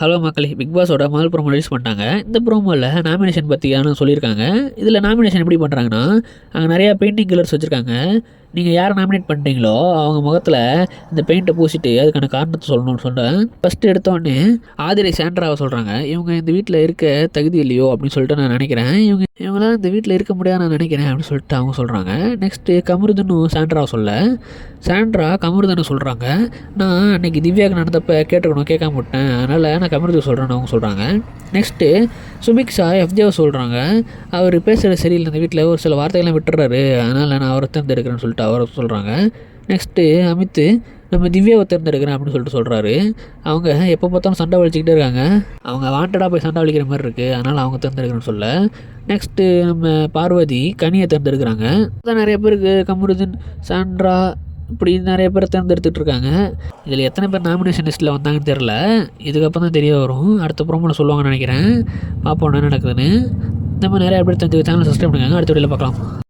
Hello மக்களே big பாஸோட முதல் promo release பண்ணிட்டாங்க. இந்த ப்ரோமோவில் நாமினேஷன் பற்றியான சொல்லியிருக்காங்க. இதில் நாமினேஷன் எப்படி பண்ணுறாங்கன்னா அங்கே நிறையா பெயிண்டிங் கலர்ஸ் வச்சுருக்காங்க. நீங்கள் யாரை நாமினேட் பண்ணிட்டீங்களோ அவங்க முகத்தில் இந்த பெயிண்ட்டை பூசிட்டு அதுக்கான காரணத்தை சொல்லணும்னு சொன்னேன். ஃபஸ்ட்டு எடுத்தோடனே ஆதிரை சாண்ட்ராவை சொல்கிறாங்க இவங்க இந்த வீட்டில் இருக்க தகுதி இல்லையோ அப்படின்னு சொல்லிட்டு நான் நினைக்கிறேன். இவங்க இவங்களாம் இந்த வீட்டில் இருக்க முடியாது நான் நினைக்கிறேன் அப்படின்னு சொல்லிட்டு அவங்க சொல்கிறாங்க நெக்ஸ்ட்டு கமருதனும் சாண்ட்ராவை சொல்ல. சாண்ட்ரா கமருதனை சொல்கிறாங்க நான் அன்னைக்கு திவ்யாவுக்கு நடந்தப்ப கேட்டுக்கணும் கேட்காம விட்டேன். அதனால் நான் கமருதுக்கு சொல்கிறேன்னு அவங்க சொல்கிறாங்க நெக்ஸ்ட்டு சுமிக்ஷா எஃப்ஜேவை சொல்கிறாங்க அவர் பேசுகிற சரியில்லை இந்த வீட்டில் ஒரு சில வார்த்தைகள்லாம் விட்டுறாரு. அதனால் நான் அவரை தேர்ந்தெடுக்கிறேன்னு சொல்லிட்டு அவரை சொல்கிறாங்க நெக்ஸ்ட்டு அமித்து நம்ம திவ்யாவை தேர்ந்தெடுக்கிறேன் அப்படின்னு சொல்லிட்டு சொல்கிறாரு அவங்க எப்போ பார்த்தாலும் சண்டை வலிச்சிக்கிட்டே இருக்காங்க. அவங்க வாண்டடாக போய் சண்டை வலிக்கிற மாதிரி இருக்குது அதனால் அவங்க தேர்ந்தெடுக்கிறேன்னு சொல்ல. நெக்ஸ்ட்டு நம்ம பார்வதி கனியை தேர்ந்தெடுக்கிறாங்க. அதான் நிறைய பேருக்கு கமருதன் சாண்ட்ரா இப்படி நிறைய பேர் தேர்ந்தெடுத்துட்டு இருக்காங்க. இதில் எத்தனை பேர் நாமினேஷன் லிஸ்ட்டில் வந்தாங்கன்னு தெரில இதுக்கப்புறம் தான் தெரிய வரும். அடுத்த ப்ரோமோவில் சொல்லுவாங்கன்னு நினைக்கிறேன். பார்ப்போம் என்ன நடக்குதுன்னு. இந்த மாதிரி நிறைய பேர் தெரிஞ்சு சேனல் சப்ஸ்கிரைப் பண்ணுங்க அடுத்த வீடியோவில் பார்க்கலாம்.